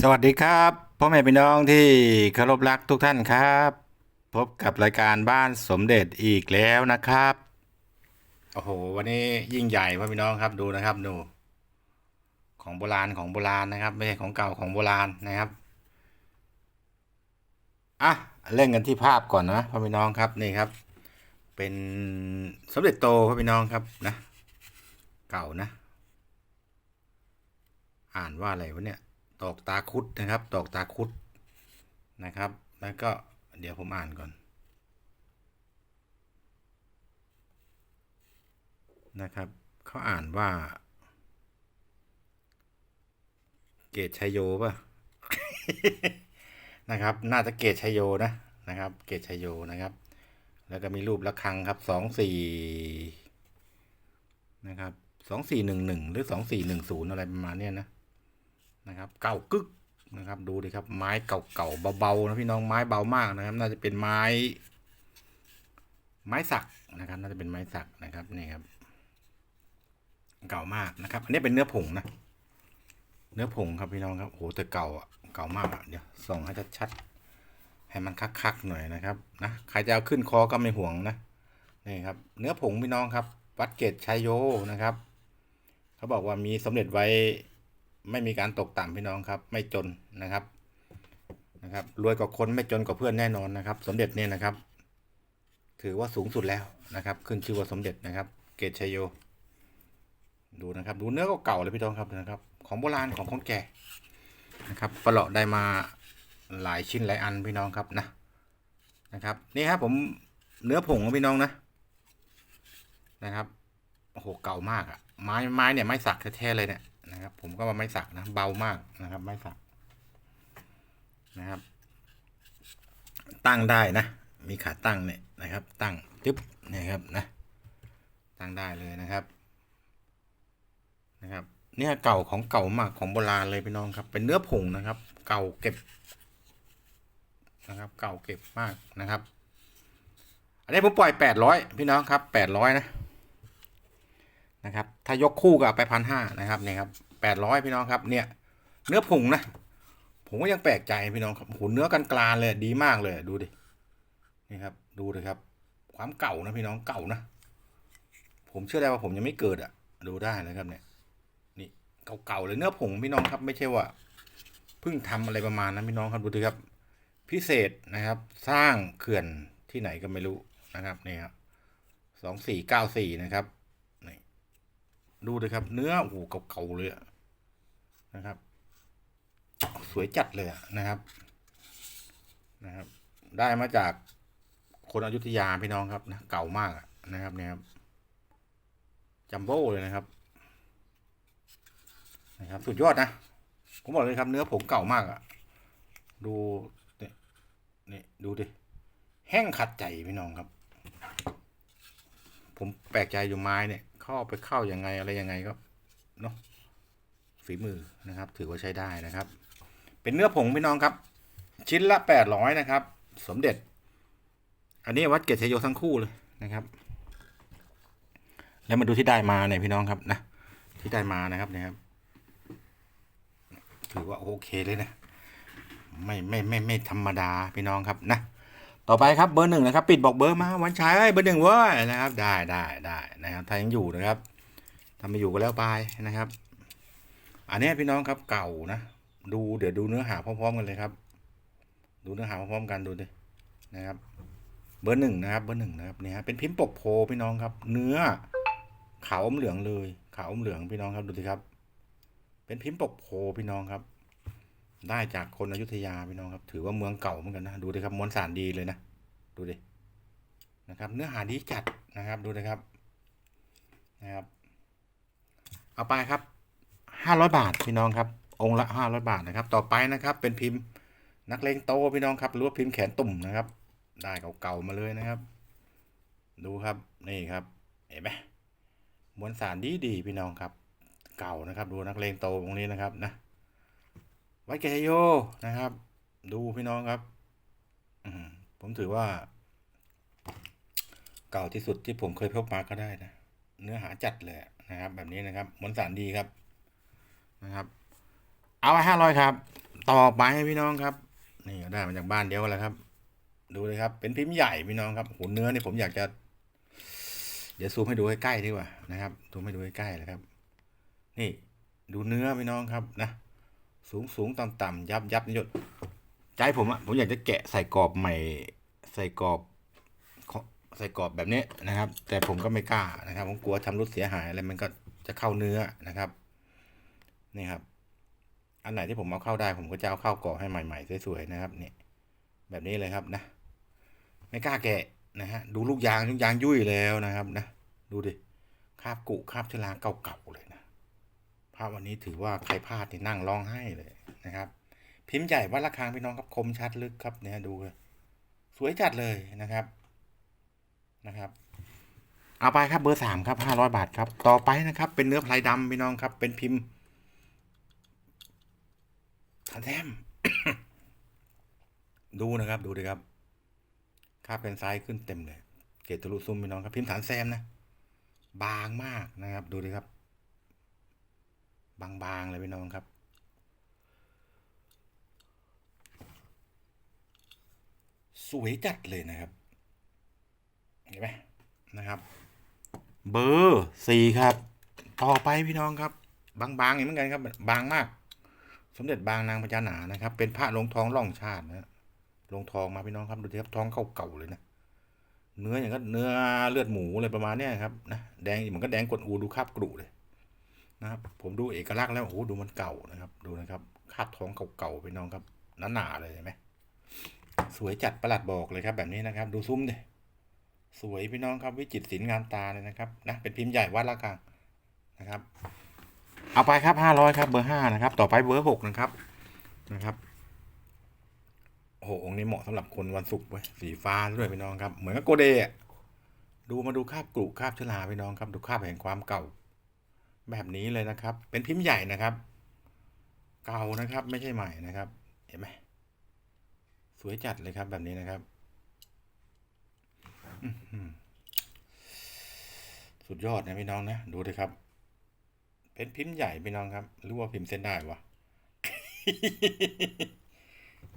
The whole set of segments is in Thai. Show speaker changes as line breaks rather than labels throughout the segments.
สวัสดีครับพ่อแม่พี่น้องที่เคารพรักทุกท่านครับ พบกับรายการบ้านสมเด็จอีกแล้วนะครับโอ้โหวันนี้ยิ่งใหญ่พ่อพี่น้องครับดูนะครับดูของโบราณของโบราณนะครับ ไม่ใช่ของเก่าของโบราณนะครับอะเล่นกันที่ภาพก่อนนะพ่อพี่น้องครับนี่ครับ เป็นสมเด็จโตพ่อพี่น้องครับนะ เก่านะ อ่านว่าอะไรวะเนี่ย ตอกตาคุดนะครับตอกตาคุดนะครับ แล้วก็เดี๋ยวผมอ่านก่อนนะครับเขาอ่านว่า เกตชัยโยป่ะนะครับ น่าจะเกตชัยโยนะนะครับ เกตชัยโยนะครับ แล้วก็มีรูประฆังครับสองสี่นะครับสองสี่หนึ่งหนึ่งหรือสองสี่หนึ่งศูนย์อะไรประมาณเนี้ยนะ นะครับ เก่ากึกนะครับ ดูดิครับ ไม้เก่าๆเบาๆนะพี่น้องไม้เบามากนะครับ น่าจะเป็นไม้ ไม้สักนะครับ น่าจะเป็นไม้สักนะครับนี่ครับ เก่ามากนะครับ อันนี้เป็นเนื้อผงนะเนื้อผงครับพี่น้องครับโหแต่เก่าอะเก่ามากเดี๋ยวส่องให้ชัดๆให้มันคักๆหน่อยนะครับนะใครจะเอาขึ้นคอก็ไม่ห่วงนะนี่ครับ เนื้อผงพี่น้องครับ วัดเกตชัยโยนะครับ เขาบอกว่ามีสมเด็จไว้ ไม่มีการตกต่ำพี่น้องครับ ไม่จนนะครับนะครับรวยกว่าคนไม่จนกว่าเพื่อนแน่นอนนะครับ สมเด็จเนี่ยนะครับ ถือว่าสูงสุดแล้วนะครับ ขึ้นชื่อว่าสมเด็จนะครับ เกตชัยโย ดูนะครับ ดูเนื้อก็เก่าเลยพี่น้องครับนะครับ ของโบราณของคนแก่นะครับปลาะได้มาหลายชิ้นหลายอันพี่น้องครับนะนะครับ นี่ครับผมเนื้อผงของพี่น้องนะนะครับโอ้โหเก่ามากอะไม้ไม้เนี่ยไม้สักแท้ๆเลยเนี่ย นะครับ ผมก็ว่าไม้สักนะ เบามากนะครับ ไม้สักนะครับ ตั้งได้นะ มีขาตั้งเนี่ยนะครับ ตั้งจึ๊บนี่ยครับนะตั้งได้เลยนะครับนะครับ เนี่ยเก่าของเก่ามากของโบราณเลยพี่น้องครับ เป็นเนื้อผงนะครับ เก่าเก็บนะครับ เก่าเก็บมากนะครับ อันนี้ผมปล่อยแปดร้อยพี่น้องครับแปดร้อยนะ นะครับ ถ้ายกคู่ก็เอาไปพันห้านะครับเนี่ยครับแปดร้อยพี่น้องครับเนี่ย เนื้อผงนะ ผมก็ยังแปลกใจพี่น้องครับโหเนื้อกันกลานเลยดีมากเลยดูดินี่ครับ ดูเลยครับ ความเก่านะพี่น้องเก่านะ ผมเชื่อได้ว่าผมยังไม่เกิดอะ ดูได้นะครับเนี่ย นี่เก่าๆเลยเนื้อผงพี่น้องครับ ไม่ใช่ว่าเพิ่งทำอะไรประมาณนั้นพี่น้องครับดูดิครับ พิเศษนะครับ สร้างเขื่อนที่ไหนก็ไม่รู้นะครับเนี่ครับสองสี่เก้าสี่นะครับ ดูเลยครับ เนื้อโอ้โหเก่าๆเลยนะครับ สวยจัดเลยนะครับ นะครับ ได้มาจากคนอยุธยาพี่น้องครับนะเก่ามากนะครับเนี่ยครับจัมโบ้เลยนะครับ นะครับ สุดยอดนะ ผมบอกเลยครับ เนื้อผมเก่ามากอะดูเนี่ยนี่ดูดิแห้งขัดใจพี่น้องครับ ผมแปลกใจอยู่ไม้เนี่ย เข้าไปเข้ายังไงอะไรยังไงก็เนาะฝีมือนะครับ ถือว่าใช้ได้นะครับ เป็นเนื้อผงพี่น้องครับ ชิ้นละแปดร้อยนะครับ สมเด็จ อันนี้วัดเกตชยโยทั้งคู่เลยนะครับ แล้วมาดูที่ได้มาเนี่ยพี่น้องครับนะที่ได้มานะครับเนี่ยครับ ถือว่าโอเคเลยนะไม่ไม่ไม่ไม่ธรรมดาพี่น้องครับนะ ต่อไปครับเบอร์หนึ่งนะครับ ปิดบอกเบอร์มาวันชัยเบอร์หนึ่งเว้ยนะครับ ได้ได้ได้นะครับถ้ายังอยู่นะครับถ้าไม่อยู่ก็แล้วไปนะครับ อันนี้พี่น้องครับเก่านะ ดูเดี๋ยวดูเนื้อหาพร้อมๆกันเลยครับ ดูเนื้อหาพร้อมๆกันดูดินะครับ เบอร์หนึ่งนะครับ เบอร์หนึ่งนะครับเนี่ยเป็นพิมพ์ปกโพพี่น้องครับ เนื้อขาวอมเหลืองเลยขาวอมเหลืองพี่น้องครับดูสิครับ เป็นพิมพ์ปกโพพี่น้องครับ ได้จากคนอยุธยาพี่น้องครับ ถือว่าเมืองเก่าเหมือนกันนะดูดิครับมวลสารดีเลยนะดูดินะครับ เนื้อหาดีจัดนะครับดูนะครับนะครับ เอาไปครับห้าร้อยบาทพี่น้องครับ องค์ละห้าร้อยบาทนะครับ ต่อไปนะครับ เป็นพิมพ์นักเลงโตพี่น้องครับหรือว่าพิมพ์แขนตุ่มนะครับ ได้เก่าๆมาเลยนะครับ ดูครับนี่ครับเห็นไหมมวลสารดีดีๆพี่น้องครับ เก่านะครับ ดูนักเลงโตตรงนี้นะครับนะ วัดเกยโยนะครับ ดูพี่น้องครับผมถือว่า เก่าที่สุดที่ผมเคยพบมาก็ได้นะ เนื้อหาจัดเลยนะครับ แบบนี้นะครับมวลสารดีครับนะครับ เอาไว้ห้าร้อยครับ ต่อไปพี่น้องครับ นี่ก็ได้มาจากบ้านเดียวกันแหละครับ ดูเลยครับ เป็นพิมพ์ใหญ่พี่น้องครับโหเนื้อนี่ผมอยากจะ เดี๋ยวซูมให้ดูใใกล้ๆดีกว่านะครับซูมให้ดูใกล้ๆเลยครับ นี่ดูเนื้อพี่น้องครับนะ สูงสูงต่ำต่ำยับยับนี่หยดใจผมอะผมอยากจะแกะใส่กรอบใหม่ ใส่กรอบใส่กรอบแบบนี้นะครับ แต่ผมก็ไม่กล้านะครับ ผมกลัวทำรุดเสียหายอะไรมันก็จะเข้าเนื้อนะครับ นี่ครับ อันไหนที่ผมเอาเข้าได้ ผมก็จะเอาเข้ากรอบให้ใหม่ๆสวยๆนะครับนี่แบบนี้เลยครับนะ ไม่กล้าแกะนะฮะดูลูกยางลูกยางยุ่ยแล้วนะครับ นะ ดูดิคาบกุคาบชลาเก่าๆเลยนะ ภาพวันนี้ถือว่าใครพลาดนี่นั่งร้องไห้เลยนะครับ พิมพ์ใหญ่วัดระฆังพี่น้องครับคมชัดลึกครับเนี่ยดูเลยสวยจัดเลยนะครับนะครับ เอาไปครับเบอร์สามครับห้าร้อยบาทครับ ต่อไปนะครับ เป็นเนื้อพลายดำพี่น้องครับ เป็นพิมพ์ทันแทมดูนะครับ ดูดิครับค่าเป็นไซส์ขึ้นเต็มเลย เกตทะลุซุมพี่น้องครับ พิมพ์ฐานแซมนะ บางมากนะครับ ดูดิครับ บางๆเลยพี่น้องครับ สวยจัดเลยนะครับ เห็นไหมนะครับ เบอร์สี่ครับ ต่อไปพี่น้องครับ บางๆอย่างเหมือนกันครับ บางมาก สมเด็จบางนางพญานานะครับ เป็นพระลงทองล่องชาตินะลงทองมาพี่น้องครับดูดิครับทองเก่าๆเลยนะเนื้ออย่างก็เนื้อเลือดหมูอะไรประมาณเนี้ยครับนะแดงเหมือนก็แดงกดอูดูคาบกรุเลย นะครับ ผมดูเอกลักษณ์แล้วโอ้โหดูมันเก่านะครับ ดูนะครับคาบท้องเก่าๆพี่น้องครับหนาๆเลยเห็นไหมสวยจัดประหลัดบอกเลยครับ แบบนี้นะครับ ดูซุ้มดิสวยพี่น้องครับวิจิตรศิลป์งามตาเลยนะครับนะเป็นพิมพ์ใหญ่วัดละกังนะครับ เอาไปครับห้าร้อยครับเบอร์ห้านะครับ ต่อไปเบอร์หกนะครับนะครับโอ้โหองค์นี้เหมาะสำหรับคนวันศุกร์เว้ยสีฟ้าด้วยพี่น้องครับ เหมือนกับโกเดย์อะดูมาดูคาบกรุคาบชลาพี่น้องครับ ดูคาบแห่งความเก่า แบบนี้เลยนะครับ เป็นพิมพ์ใหญ่นะครับ เก่านะครับไม่ใช่ใหม่นะครับ เห็นไหมสวยจัดเลยครับแบบนี้นะครับ สุดยอดนะพี่น้องนะ ดูดิครับ เป็นพิมพ์ใหญ่พี่น้องครับ หรือว่าพิมพ์เส้นได้วะ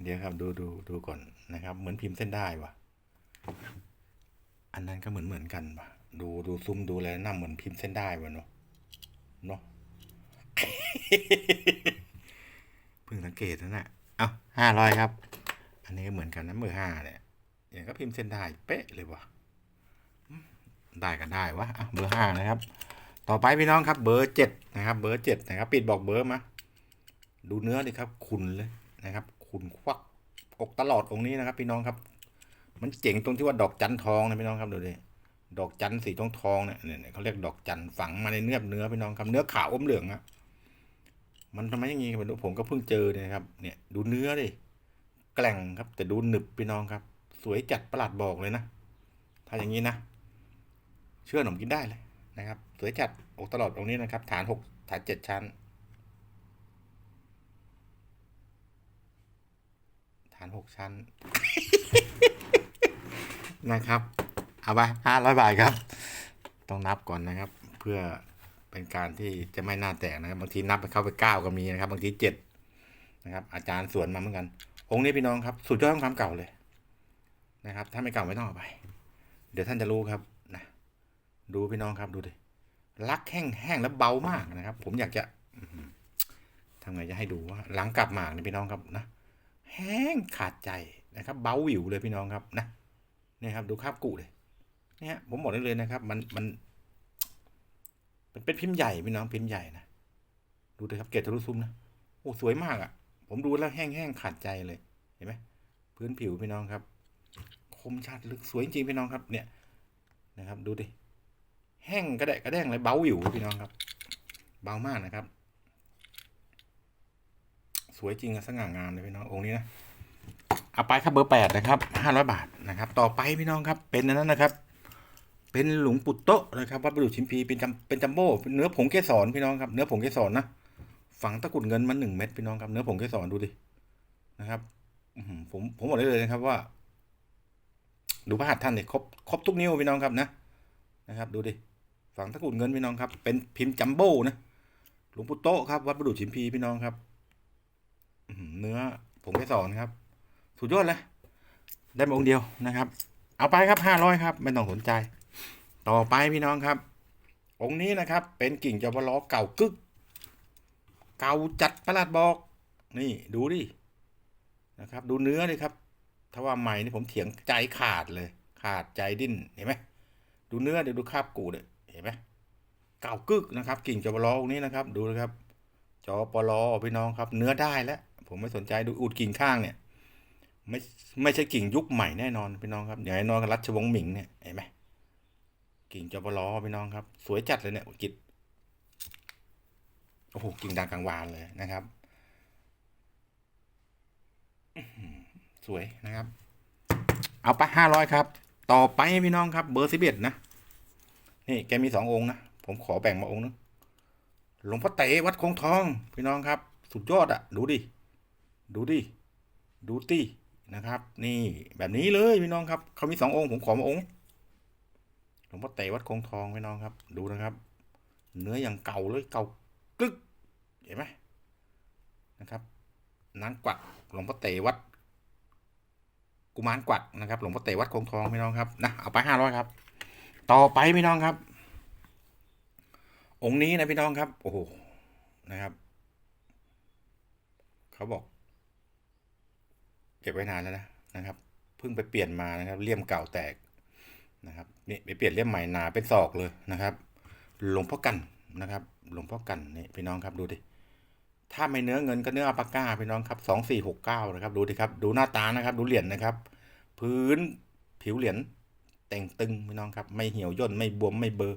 เดี๋ยวครับดูดูดูก่อนนะครับ เหมือนพิมพ์เส้นได้วะอันนั้นก็เหมือนเหมือนกันวะดูดูซุ่มดูแล้วน่าเหมือนพิมพ์เส้นได้วะเนาะ เนาะเพิ่งสังเกตนะน่ะเอาห้าร้อยครับ อันนี้ก็เหมือนกันนะเบอร์ห้าเนี่ยอย่างก็พิมพ์เส้นได้เป๊ะเลยวะได้ก็ได้วะอะเบอร์ห้านะครับ ต่อไปพี่น้องครับเบอร์เจ็ดนะครับ เบอร์เจ็ดนะครับ ปิดบอกเบอร์มาดูเนื้อดิครับ คุณเลยนะครับ คุณควักอกตลอดองนี้นะครับ พี่น้องครับ มันเจ๋งตรงที่ว่าดอกจันทองนะพี่น้องครับดูดิ ดอกจันสีทองทองเนี่ยเนี่ยเขาเรียกดอกจันฝังมาในเนื้อเนื้อพี่น้องครับเนื้อขาวอมเหลืองอะมันทำไมอย่างงี้กันผมก็เพิ่งเจอเนี่ยครับ เนี่ยดูเนื้อดิแกล่งครับ แต่ดูหนึบพี่น้องครับ สวยจัดประหลาดบอกเลยนะถ้าอย่างนี้นะ เชื่อหนมกินได้เลยนะครับ สวยจัดอกตลอดองนี้นะครับ ฐานหกฐานเจ็ดชั้น ฐานหกชั้นนะครับ เอาไปห้าร้อยบาทครับ ต้องนับก่อนนะครับ เพื่อเป็นการที่จะไม่น่าแตกนะครับ บางทีนับไปเข้าไปเก้าก็มีนะครับ บางทีเจ็ดนะครับ อาจารย์สวนมาเหมือนกัน องค์นี้พี่น้องครับ สุดยอดของความเก่าเลยนะครับ ถ้าไม่เก่าไม่ต้องเอาไป เดี๋ยวท่านจะรู้ครับนะดูพี่น้องครับดูดิลักแห้งแห้งแล้วเบามากนะครับ ผมอยากจะทำไงจะให้ดูว่าหลังกลับหมากนี่พี่น้องครับนะแห้งขาดใจนะครับ เบาหวิวเลยพี่น้องครับนะนี่ครับ ดูคราบกุเลย เนี่ยผมบอกได้เลยนะครับ มันมันมันเป็นพิมพ์ใหญ่พี่น้องพิมพ์ใหญ่นะดูเลยครับเกตทะลุซุ้มนะโอ้สวยมากอะ่ะ ผมดูแล้วแห้งแห้งขาดใจเลยเห็นไหมพื้นผิวพี่น้องครับ คมชัดลึกสวยจริงพี่น้องครับ เนี่ยนะครับ ดูดิแห้งกระแดะกระแดงเลยเบาหวิวพี่น้องครับ เบามากนะครับ สวยจริงอะสง่างามเลยพี่น้ององค์นี้นะเอาไปครับเบอร์แปดนะครับห้าร้อยบาทนะครับ ต่อไปพี่น้องครับ เป็นอันนั้นนะครับ เป็นหลวงปู่โตะนะครับวัดประดูชิมพีเป็นจำเป็นจัมโบ้เป็นเนื้อผงเกสรพี่น้องครับเนื้อผงเกสรนะฝังตะกุดเงินมาหนึ่งเม็ดพี่น้องครับเนื้อผงเกสรดูดินะครับผมผมบอกได้เลยนะครับว่า ดูพระหัตถ์ท่านเนี่ยครบครบทุกนิ้วพี่น้องครับนะนะครับ ดูดิฝังตะกุดเงินพี่น้องครับ เป็นพิมพ์จัมโบ้นะหลวงปู่โตะครับวัดประดูชิมพีพี่น้องครับเนื้อผมไปสอนครับสุดยอดเลยได้มาองค์เดียวนะครับ เอาไปครับห้าร้อยครับ ไม่ต้องสนใจ ต่อไปพี่น้องครับ องค์นี้นะครับ เป็นกิ่งจอบล้อเก่ากึก เก่าจัดประหลัดบอก นี่ดูดินะครับ ดูเนื้อเลยครับ ถ้าว่าใหม่นี่ผมเถียงใจขาดเลย ขาดใจดิ้นเห็นไหมดูเนื้อเดี๋ยวดูคาบกูดเลยเห็นไหมเก่ากึกนะครับ กิ่งจอบล้อองค์นี้นะครับ ดูนะครับจอปลอพี่น้องครับ เนื้อได้แล้ว ผมไม่สนใจดูอุดกิ่งข้างเนี่ย ไม่ไม่ใช่กิ่งยุคใหม่แน่นอนพี่น้องครับอย่างน่นอนกับรัชวงศ์หมิงเนี่ยเห็นไหม กิ่งจอปลอพี่น้องครับ สวยจัดเลยเนี่ยกิจโอ้โหกิ่งดังกลางวานเลยนะครับสวยนะครับ เอาไปห้าร้อยครับ ต่อไปพี่น้องครับ เบอร์สิบเอ็ดนะ นี่แกมีสององค์นะ ผมขอแบ่งมาองค์นึงหลวงพ่อเต๋วัดคงทอง พี่น้องครับ สุดยอดอะดูดิ ดูดิ ดูตินะครับ นี่แบบนี้เลยพี่น้องครับ เขามีสององค์ ผมขอมาองค์ หลวงพ่อเต๋วัดคงทองพี่น้องครับ ดูนะครับ เนื้ออย่างเก่าเลยเก่ากึกเห็นไหมนะครับนางกวักหลวงพ่อเต๋วัด กุมารกวักนะครับ หลวงพ่อเต๋วัดคงทองพี่น้องครับนะเอาไปห้าร้อยครับ ต่อไปพี่น้องครับ องค์นี้นะพี่น้องครับ โอ้โหนะครับเขาบอก เก็บไว้นานแล้วนะนะครับเพิ่งไปเปลี่ยนมานะครับเลี่ยมเก่าแตก นะครับนี่ไปเปลี่ยนเลี่ยมใหม่หนาเป็นศอกเลยนะครับ หลวงพ่อกันนะครับ หลวงพ่อกันนี่พี่น้องครับดูดิถ้าไม่เนื้อเงินก็เนื้ออัปาก้าพี่น้องครับสองสี่หกเก้านะครับ ดูดิครับ ดูหน้าตานะครับ ดูเหรียญนะครับ พื้นผิวเหรียญแต่งตึงพี่น้องครับ ไม่เหี่ยวย่นไม่บวมไม่เบลอ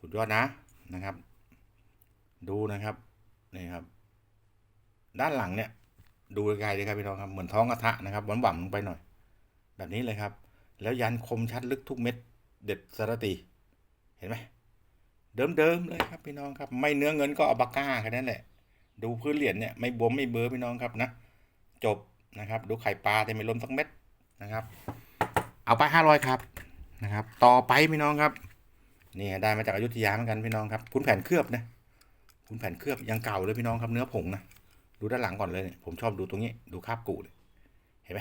สุดยอดนะนะครับ ดูนะครับนี่ครับ ด้านหลังเนี่ย ดูไกลๆเลยครับพี่น้องครับเหมือนท้องกระทะนะครับหวานๆลงไปหน่อย แบบนี้เลยครับ แล้วยันคมชัดลึกทุกเม็ด เด็ดสารตีเห็นไหมเดิมๆเลยครับพี่น้องครับ ไม่เนื้อเงินก็เอาปากก้าแค่นั้นแหละ ดูพื้นเหรียญเนี่ยไม่บวมไม่เบลอพี่น้องครับนะ จบนะครับ ดูไข่ปลาแต่ไม่ล้มสักเม็ดนะครับ เอาไปห้าร้อยครับนะครับ ต่อไปพี่น้องครับนี่ได้มาจากอยุธยาเหมือนกันพี่น้องครับคุณแผ่นเคลือบนะคุณแผ่นเคลือบยังเก่าเลยพี่น้องครับเนื้อผงนะดูด้านหลังก่อนเลยเนี่ยผมชอบดูตรงนี้ ดูคราบกูเลยเห็นไหม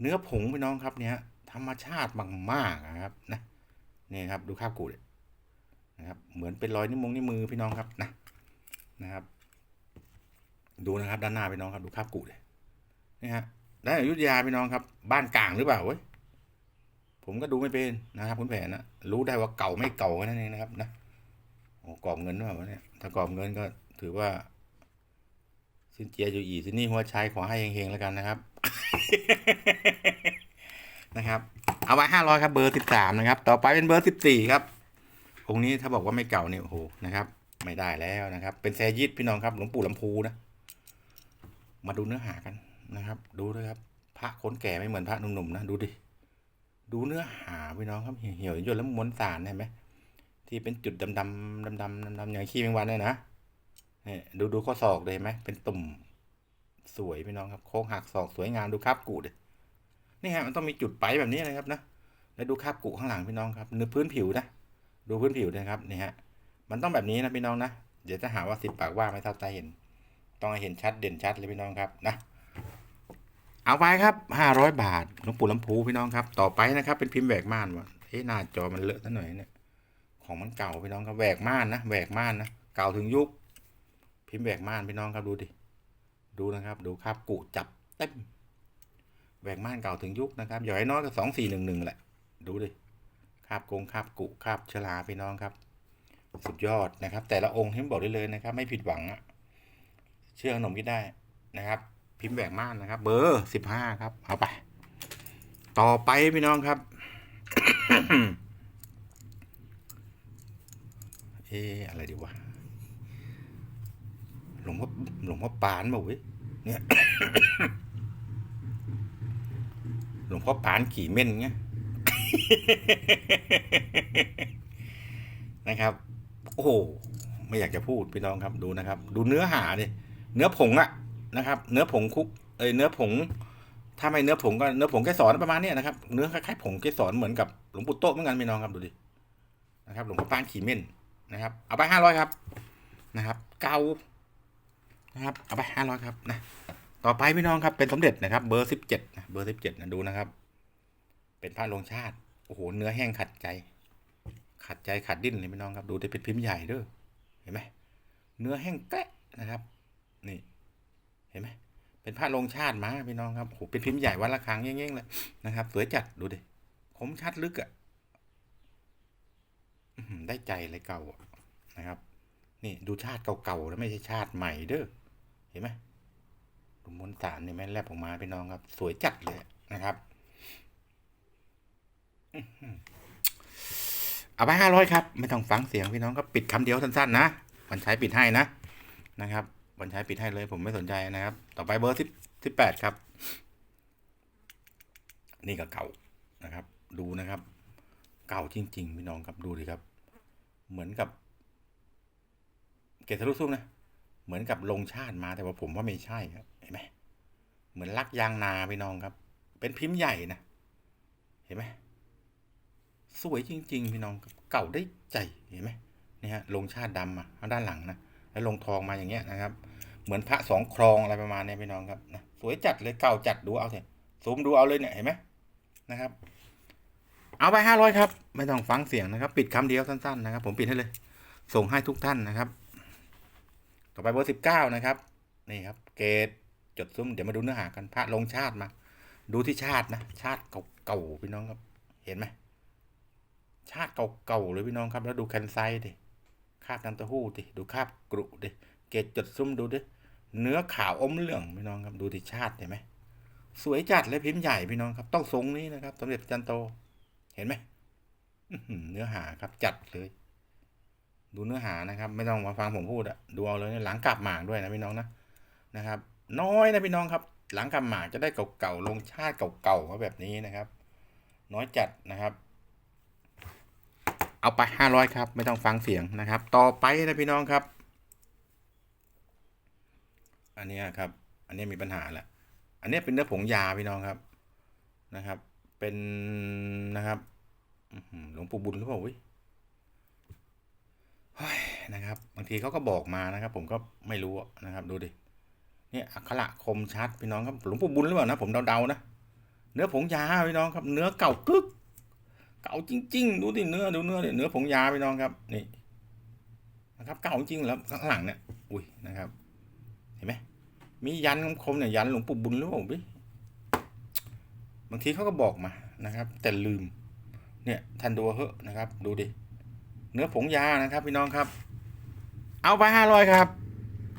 เนื้อผงพี่น้องครับเนี่ย ธรรมชาติมากๆนะครับนะนี่ครับดูคราบกูเลยนะครับเหมือนเป็นรอยนิ้วมงนิ้วมือพี่น้องครับนะนะครับ ดูนะครับด้านหน้าพี่น้องครับดูคราบกูเลยนี่ฮะได้อยุธยาพี่น้องครับ บ้านกลางหรือเปล่าเว้ยผมก็ดูไม่เป็นนะครับคุณแผนนะรู้ได้ว่าเก่าไม่เก่าแค่นั้นเองนะครับนะโอ้กรอบเงินหรือเปล่าวะเนี่ยถ้ากรอบเงินก็ถือว่าสินเจียอยู่อีสินนี่หัวชัยขอให้เฮงๆแล้วกันนะครับ นะครับเอาไว้ห้าร้อยครับเบอร์สิบสามนะครับ ต่อไปเป็นเบอร์สิบสี่ครับองค์นี้ถ้าบอกว่าไม่เก่าเนี่ยโอ้โหนะครับ ไม่ได้แล้วนะครับ เป็นแซยิดพี่น้องครับหลวงปู่ลำพูนะ มาดูเนื้อหากันนะครับ ดูด้วยครับ พระคนแก่ไม่เหมือนพระหนุ่มๆนะดูดิดูเนื้อหาพี่น้องครับเหี่ยวๆย่นแล้วม้วนสารเห็นไหมที่เป็นจุดดำๆดำๆดำๆอย่างขี้แมงวันเนี่ยนะเนี่ยดูดูข้อศอกเลยไหมเป็นตุ่มสวยพี่น้องครับโค้งหักศอกสวยงามดูคราบกูดดิ นี่ฮะมันต้องมีจุดไปแบบนี้นะครับนะแล้วดูคาบกูข้างหลังพี่น้องครับเนื้อพื้นผิวนะดูพื้นผิวนะครับนี่ฮะมันต้องแบบนี้นะพี่น้องนะเดี๋ยวจะหาว่าสิบปากว่าไม่เท่าตาเห็น ต้องเห็นชัดเด่นชัดเลยพี่น้องครับนะเอาไปครับห้าร้อยบาทหลวงปู่ลำพูพี่น้องครับ ต่อไปนะครับ เป็นพิมพ์แหวกม่านวะเฮ้ยหน้าจอมันเลอะซะหน่อยเนี่ยของมันเก่าพี่น้องครับแหวกม่านนะแหวกม่านนะเก่าถึงยุคพิมพ์แหวกม่านพี่น้องครับดูดิดูนะครับ ดูครับกุจับเต็ม แหวกม่านเก่าถึงยุคนะครับอย่าให้น้อยก็สองสี่หนึ่งหนึ่งแหละ ดูดิคาบกงคาบกุคาบชลาพี่น้องครับ สุดยอดนะครับ แต่ละองค์ที่บอกได้เลยนะครับ ไม่ผิดหวังอะเชื่อขนมคิดได้นะครับ พิมพ์แหวกม่านนะครับ เบอร์สิบห้าครับ เอาไป ต่อไปพี่น้องครับเอะอะไรดีวะหลวงพ่อหลวงพ่อปานบอกเว้ยเนี่ย งพ่อปานขี่เม่นเงี้ยนะครับ โอ้โหไม่อยากจะพูดพี่น้องครับดูนะครับ ดูเนื้อหาดิเนื้อผงอะนะครับ เนื้อผงคุกเอ้ยเนื้อผง ถ้าไม่เนื้อผงก็เนื้อผงเกสรประมาณนี้นะครับเนื้อคล้ายๆผงเกสรเหมือนกับหลวงปู่โต๊ะเหมือนกันพี่น้องครับดูดินะครับ หลวงพ่อปานขี่เม่นนะครับ เอาไปห้าร้อยครับ นะครับ เกานะครับ เอาไปห้าร้อยครับนะ ต่อไปพี่น้องครับเป็นสมเด็จนะครับ เบอร์สิบเจ็ดนะเบอร์สิบเจ็ดนะดูนะครับ เป็นพระลงชาติโอ้โหเนื้อแห้งขัดใจ ขัดใจขัดดิ้นเลยพี่น้องครับ ดูได้เป็นพิมพ์ใหญ่เด้อเห็นไหมเนื้อแห้งแกะนะครับ นี่เห็นไหมเป็นพระลงชาติมาพี่น้องครับโอ้โหเป็นพิมพ์ใหญ่วัดละครังเงี้ยๆเลยนะครับสวยจัดดูดิคมชัดลึกอะ่ะได้ใจเลยเก่านะครับ นี่ดูชาติเก่าๆแล้วไม่ใช่ชาติใหม่เด้อเห็นไหม ดูมวลสารนี่แม่แลบออกมาพี่น้องครับ สวยจัดเลยนะครับเอาไปห้าร้อยครับ ไม่ต้องฟังเสียงพี่น้องก็ปิดคำเดียวสั้นๆนะวันใช้ปิดให้นะนะครับวันใช้ปิดให้เลย ผมไม่สนใจนะครับ ต่อไปเบอร์สิบสิบแปดครับ นี่ก็เก่านะครับ ดูนะครับ เก่าจริง ๆ พี่น้องครับดูดิครับ เหมือนกับ เกตทะลุซุ้มนะเหมือนกับลงชาติมาแต่ว่าผมว่าไม่ใช่ครับ ห็นไหมเหมือนลักยางนาพี่น้องครับ เป็นพิมพ์ใหญ่นะเห็นไหมสวยจริง ๆ พี่น้องเก่าได้ใจเห็นไหมนี่ฮะลงชาติดำมาด้านหลังนะแล้วลงทองมาอย่างเงี้ยนะครับ เหมือนพระสองครองอะไรประมาณนี้พี่น้องครับนะสวยจัดเลยเก่าจัดดูเอาสิซูมดูเอาเลยเนี่ยเห็นไหมนะครับ เอาไปห้าร้อยครับ ไม่ต้องฟังเสียงนะครับ ปิดคำเดียวสั้นๆนะครับ ผมปิดให้เลย ส่งให้ทุกท่านนะครับ ต่อไปเบอร์สิบเก้านะครับ นี่ครับ เกต จดซุ้มเดี๋ยวมาดูเนื้อหากันพระลงชาติมา ดูที่ชาตินะ ชาติเก่าๆพี่น้องครับ เห็นไหมชาติเก่าๆเลยพี่น้องครับ แล้วดูแคนไซดิคาบน้ำเต้าหู้ดิดูคาบกรุดิเกตจดซุ้มดูดิเนื้อขาวอมเหลืองพี่น้องครับ ดูที่ชาติเห็นไหมสวยจัดเลยพิมพ์ใหญ่พี่น้องครับ ต้องทรงนี้นะครับสมเด็จจันโต เห็นไหมเนื้อหาครับจัดเลย ดูเนื้อหานะครับ ไม่ต้องมาฟังผมพูดอะดูเอาเลยหลังกลับหมากด้วยนะพี่น้องนะนะครับ น้อยนะพี่น้องครับ หลังกลับหมากจะได้เก่าๆลงชาติเก่าๆมาแบบนี้นะครับ น้อยจัดนะครับ เอาไปห้าร้อยครับ ไม่ต้องฟังเสียงนะครับ ต่อไปนะพี่น้องครับ อันนี้ครับ อันนี้มีปัญหาแหละอันนี้เป็นเนื้อผงยาพี่น้องครับนะครับ เป็นนะครับหลวงปู่บุญหรือเปล่าวิเฮ้ยนะครับ บางทีเขาก็บอกมานะครับ ผมก็ไม่รู้นะครับ ดูดิ เนี่ยอักขระคมชัดพี่น้องครับหลวงปู่บุญหรือเปล่านะผมเดาๆนะเนื้อผงยาพี่น้องครับ เนื้อเก่ากึก เก่าจริง ๆ ดูดิเนื้อดูเนื้อดิเนื้อผงยาพี่น้องครับนี่นะครับ เก่าจริงแล้วข้างหลังเนี่ยอุ้ยนะครับ เห็นไหมมียันคมๆเนี่ยยันหลวงปู่บุญหรือเปล่าพี่บางทีเขาก็บอกมานะครับ แต่ลืม เนี่ยท่านดูเหอะนะครับ ดูดิเนื้อผงยานะครับ พี่น้องครับ เอาไปห้าร้อยครับ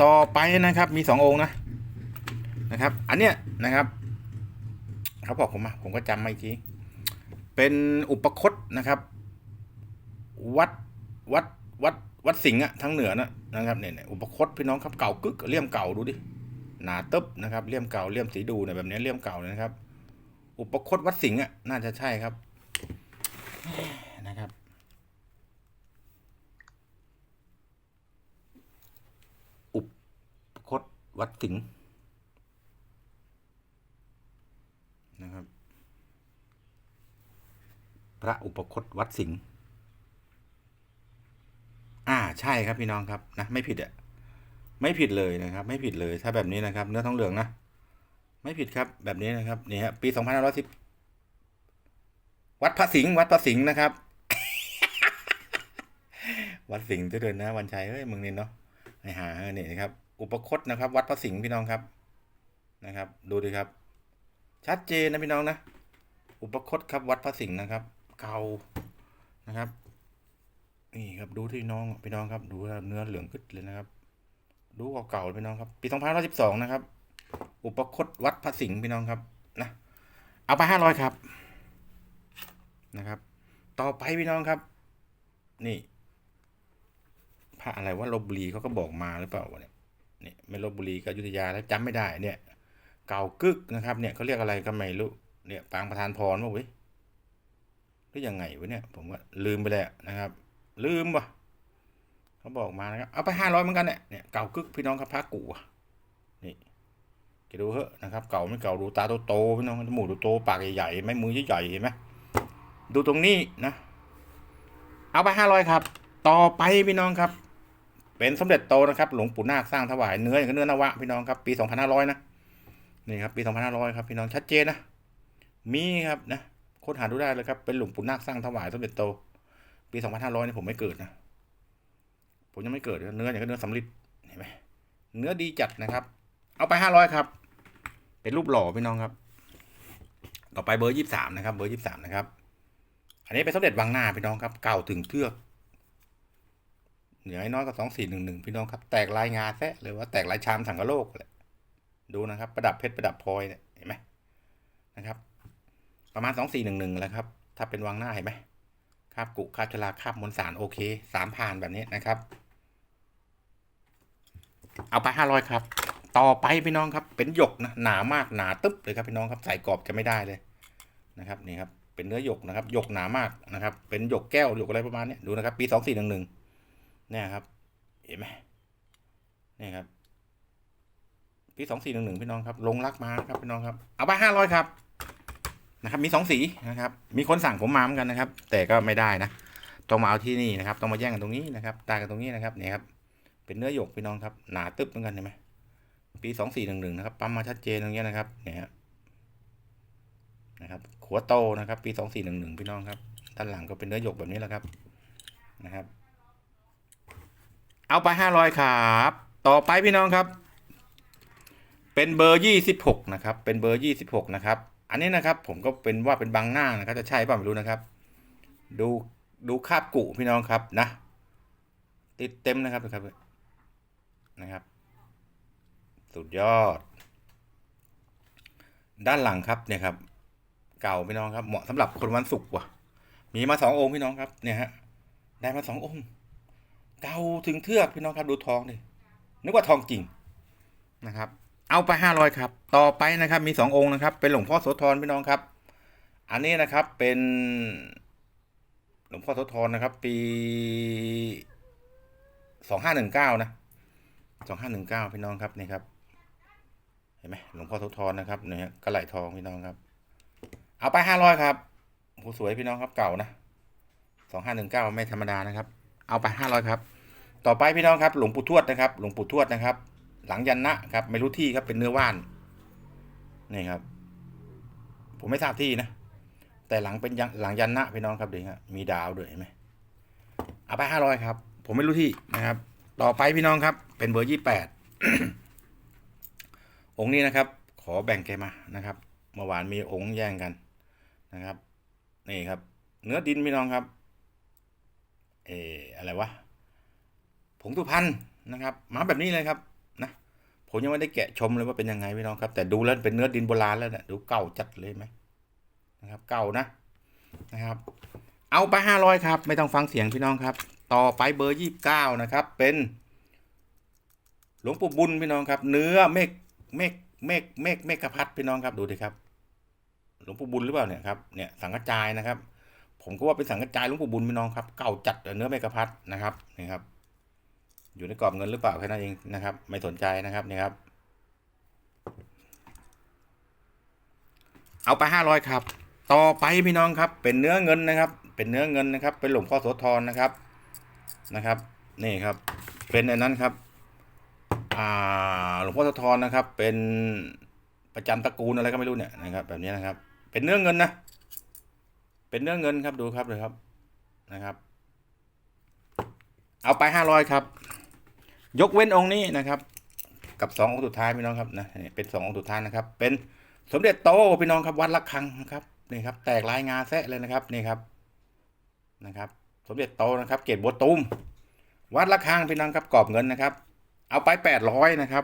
ต่อไปนะครับ มีสององค์นะ นะครับ อันเนี้ยนะครับเขาบอกผมมาผมก็จำไม่ที เป็นอุปคตนะครับ วัดวัดวัดวัดสิงห์อะทั้งเหนือนะนะครับเนี่ยเนี่ยอุปคตพี่น้องครับเก่ากึกเลี่ยมเก่าดูดิหนาตึ๊บนะครับเลี่ยมเก่าเลี่ยมสีดูเนี่ยแบบนี้เลี่ยมเก่าเลยนะครับ อุปคตวัดสิงห์อะน่าจะใช่ครับนะครับอุปคตวัดสิงห์นะครับ พระอุปคตวัดสิงห์อ่าใช่ครับพี่น้องครับนะไม่ผิดอะไม่ผิดเลยนะครับ ไม่ผิดเลยถ้าแบบนี้นะครับ เนื้อทองเหลืองนะไม่ผิดครับแบบนี้นะครับนี่ฮะปีสองพันห้าร้อยสิบวัดพระสิงห์วัดพระสิงห์นะครับ วัดสิงห์จะเดินนะ วันชัยเฮ้ยมึงนี่เนาะไอหาเนี่นะครับ อุปคตนะครับ วัดพระสิงห์พี่น้องครับนะครับ ดูดิครับ ชัดเจนนะพี่น้องนะ อุปคตครับวัดพระสิงห์นะครับ เก่านะครับ นี่ครับดูที่น้องพี่น้องครับ ดูเนื้อเหลืองขึ้นเลยนะครับ ดูเก่าๆพี่น้องครับ ปี2512นห้าสิบสองนะครับ อุปคตวัดพระสิงห์พี่น้องครับนะเอาไป500ครับนะครับ ต่อไปพี่น้องครับ นี่พระอะไรว่าลบบุรีเขาก็บอกมาหรือเปล่าวะเนี่ยนี่ไม่ลบบุรีก็อยุธยาแล้วจำไม่ได้เนี่ย เก่ากึกนะครับ เนี่ยเขาเรียกอะไรก็ไม่รู้เนี่ยปางประธานพรว่าเว้ย หรือยังไงวะเนี่ย ผมว่าลืมไปแล้วนะครับ ลืมวะเขาบอกมานะครับ เอาไปห้าร้อยเหมือนกันเนี่ยเนี่ยเก่ากึกพี่น้องครับพระกูอะนี่แกดูเหอะนะครับ เก่าไม่เก่าดูตาโตๆพี่น้องจมูกโตปากใหญ่ๆไม่มือใหญ่ๆเห็นไหมดูตรงนี้นะ เอาไปห้าร้อยครับ ต่อไปพี่น้องครับ เป็นสมเด็จโตนะครับ หลวงปู่นาคสร้างถวายเนื้ออย่างเนื้อนวะพี่น้องครับ ปี2500นห้าร้อยนะนี่ครับปี2500ครับพี่น้องชัดเจนนะมีครับนะ ค้นหาดูได้เลยครับ เป็นหลวงปู่นาคสร้างถวายสมเด็จโต ปี2500นี่ผมไม่เกิดนะ ผมยังไม่เกิด เนื้ออย่างกับเนื้อสำลิดเห็นไหมเนื้อดีจัดนะครับ เอาไป500ครับ เป็นรูปหล่อพี่น้องครับ ต่อไปเบอร์23นะครับ เบอร์23นะครับ อันนี้เป็นสมเด็จวังหน้าพี่น้องครับ เก่าถึงเทือกเหนือให้น้อยก็สองสี่หนึ่งหนึ่งพี่น้องครับ แตกลายงาแซะเลยว่าแตกลายชามสังกะโลกเลยดูนะครับ ประดับเพชรประดับพลอยเนี่ยเห็นไหมนะครับ ประมาณสองสี่หนึ่งหนึ่งแหล้วครับ ถ้าเป็นวังหน้าเห็นไหมคาบกุคาบชลาคาบมวลสารโอเคสามผ่านแบบนี้นะครับ เอาไปห้าร้อยครับ ต่อไปพี่น้องครับ เป็นหยกนะหนามากหนาตึ๊บเลยครับพี่น้องครับใส่กรอบจะไม่ได้เลยนะครับนี่ครับเป็นเนื้อหยกนะครับหยกหนามากนะครับ เป็นหยกแก้วหยกอะไรประมาณนี้ดูนะครับ ปีสองสี่หนึ่งหนึ่งเนี่ยครับ เห็นไหมเนี่ยครับปีสองสี่หนึ่งหนึ่งพี่น้องครับ ลงรักมาครับพี่น้องครับ เอาไปห้าร้อยครับ นะครับมีสองสีนะครับมีคนสั่งผมมาเหมือนกันนะครับ แต่ก็ไม่ได้นะต้องมาเอาที่นี่นะครับ ต้องมาแย่งกันตรงนี้นะครับตากันตรงนี้นะครับเนี่ยครับเป็นเนื้อหยกพี่น้องครับหนาตึบเหมือนกันเห็นไหมปีสองสี่หนึ่งหนึ่งนะครับปั๊มมาชัดเจนตรงนี้นะครับเนี่ยครับนะครับขัวโตนะครับ ปีสองสี่หนึ่งหนึ่งพี่น้องครับด้านหลังก็เป็นเนื้อหยกแบบนี้แหละครับนะครับ เอาไปห้าร้อยครับ ต่อไปพี่น้องครับ เป็นเบอร์ยี่สิบหกนะครับ เป็นเบอร์ยี่สิบหกนะครับ อันนี้นะครับผมก็เป็นว่าเป็นบางหน้านะครับจะใช่ป่ะไม่รู้นะครับ ดูดูคาบกุพี่น้องครับนะ ติดเต็มนะครับนะครับนะครับ สุดยอด ด้านหลังครับเนี่ยครับ เก่าพี่น้องครับ เหมาะสำหรับคนวันศุกร์ว่ะ มีมาสององค์พี่น้องครับเนี่ยฮะได้มาสององค์ เก่าถึงเทือกพี่น้องครับดูทองดินึกว่าทองจริงนะครับ เอาไปห้าร้อยครับ ต่อไปนะครับมีสององค์นะครับ เป็นหลวงพ่อโสธรพี่น้องครับ อันนี้นะครับเป็นหลวงพ่อโสธรนะครับ ปีสองห้าหนึ่งเก้านะสองห้าหนึ่งเก้าพี่น้องครับนี่ครับ เห็นไหมหลวงพ่อโสธรนะครับเนี่ยกระไหลทองพี่น้องครับ เอาไปห้าร้อยครับโอ้โหสวยพี่น้องครับเก่านะสองห้าหนึ่งเก้าไม่ธรรมดานะครับ เอาไปห้าร้อยครับ ต่อไปพี่น้องครับ หลวงปู่ทวดนะครับ หลวงปู่ทวดนะครับ หลังยันนะครับไม่รู้ที่ครับเป็นเนื้อว่านนี่ครับ ผมไม่ทราบที่นะ แต่หลังเป็นยันหลังยันนะพี่น้องครับดูครับมีดาวด้วยเห็นไหมเอาไปห้าร้อยครับ ผมไม่รู้ที่นะครับ ต่อไปพี่น้องครับ เป็นเบอร์ยี่แปดองค์นี้นะครับ ขอแบ่งแกมานะครับเมื่อวานมีองค์แย่งกันนะครับนี่ครับ เนื้อดินพี่น้องครับ เอออะไรวะผงสุพรรณนะครับมาแบบนี้เลยครับ ผมยังไม่ได้แกะชมเลยว่าเป็นยังไงพี่น้องครับ แต่ดูแล้วเป็นเนื้อดินโบราณแล้วเนี่ยดูเก่าจัดเลยไหมนะครับเก่านะนะครับ เอาไปห้าร้อยครับ ไม่ต้องฟังเสียงพี่น้องครับ ต่อไปเบอร์ยี่สิบเก้านะครับ เป็น หลวงปู่บุญพี่น้องครับ เนื้อเมฆเมฆเมฆเมฆเมฆพัดพี่น้องครับดูดิครับ หลวงปู่บุญหรือเปล่าเนี่ยครับเนี่ยสังกจายนะครับ ผมก็ว่าเป็นสังกจายหลวงปู่บุญพี่น้องครับ เก่าจัดเนื้อเมฆพัดนะครับนี่ครับ อยู่ในกรอบเงินหรือเปล่าแค่นั้นเองนะครับ ไม่สนใจนะครับนี่ครับ เอาไปห้าร้อยครับ ต่อไปพี่น้องครับ เป็นเนื้อเงินนะครับ เป็นเนื้อเงินนะครับ เป็นหลวงพ่อโสธรนะครับนะครับ นี่ครับ เป็นอันนั้นครับอาหลวงพ่อโสธรนะครับ เป็นประจำตระกูลอะไรก็ไม่รู้เนี่ยนะครับ แบบนี้นะครับ เป็นเนื้อเงินนะ เป็นเนื้อเงินครับดูครับเลยครับนะครับ เอาไปห้าร้อยครับ ยกเว้นองค์นี้นะครับ กับสององค์สุดท้ายพี่น้องครับนะนี่เป็นสององค์สุดท้ายนะครับ เป็นสมเด็จโตพี่น้องครับวัดละคังนะครับนี่ครับ แตกลายงาแซะเลยนะครับนี่ครับนะครับ สมเด็จโตนะครับ เกตบัวตูมวัดละคังพี่น้องครับกรอบเงินนะครับ เอาไปแปดร้อยนะครับ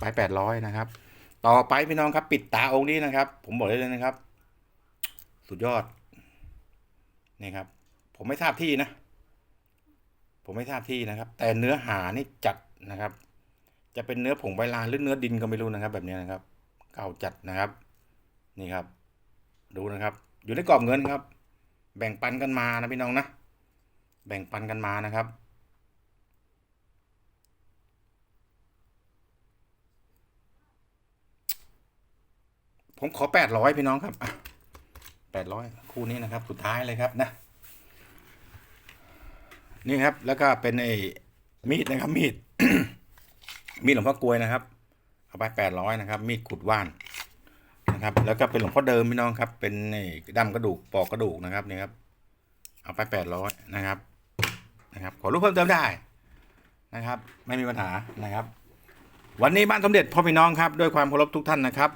ไปแปดร้อยนะครับ ต่อไปพี่น้องครับ ปิดตาองค์นี้นะครับ ผมบอกได้เลยนะครับ สุดยอดนี่ครับ ผมไม่ทราบที่นะ ผมไม่ทราบที่นะครับ แต่เนื้อหานี่จัดนะครับ จะเป็นเนื้อผงใบลานหรือเนื้อดินก็ไม่รู้นะครับ แบบนี้นะครับ เก่าจัดนะครับ นี่ครับ ดูนะครับ อยู่ในกรอบเงินครับ แบ่งปันกันมานะพี่น้องนะ แบ่งปันกันมานะครับผมขอแปดร้อยพี่น้องครับแปดร้อยคู่นี้นะครับ สุดท้ายเลยครับนะ นี่ครับ แล้วก็เป็นไอ้มีดนะครับ มีด มีดหลวงพ่อกลวยนะครับ เอาไปแปดร้อยนะครับ มีดขุดว่านนะครับ แล้วก็เป็นหลวงพ่อเดิมพี่น้องครับ เป็นไอ้ดำกระดูกปอกกระดูกนะครับนี่ครับ เอาไปแปดร้อยนะครับ นะครับ ขอรูปเพิ่มเติมได้นะครับ ไม่มีปัญหานะครับ วันนี้บ้านสมเด็จพ่อพี่น้องครับ ด้วยความเคารพทุกท่านนะครับ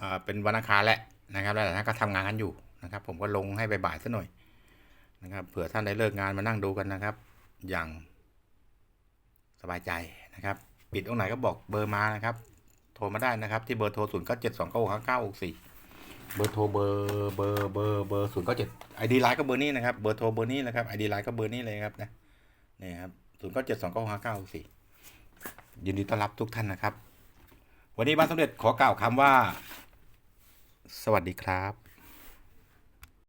อ่าเป็นวันอังคารแหละนะครับหลายท่านก็ทำงานกันอยู่นะครับ ผมก็ลงให้บ่ายๆซะหน่อย นะครับเผื่อท่านได้เลิกงานมานั่งดูกันนะครับ อย่างสบายใจนะครับ ปิดตรงไหนก็บอกเบอร์มานะครับ โทรมาได้นะครับ ที่เบอร์โทรศูนย์เก้าเจ็ดสองเก้าหกเก้าหกสี่เบอร์โทรเบอร์เบอร์เบอร์เบอร์ศูนย์เก้าเจ็ดไอดีไลน์ก็เบอร์นี้นะครับเบอร์โทรเบอร์นี้นะครับไอดีไลน์ก็เบอร์นี้เลยครับนะนี่ครับศูนย์เก้าเจ็ดสองเก้าหกเก้าหกสี่ยินดีต้อนรับทุกท่านนะครับ วันนี้บ้านสมเด็จขอกล่าวคำว่า สวัสดีครับ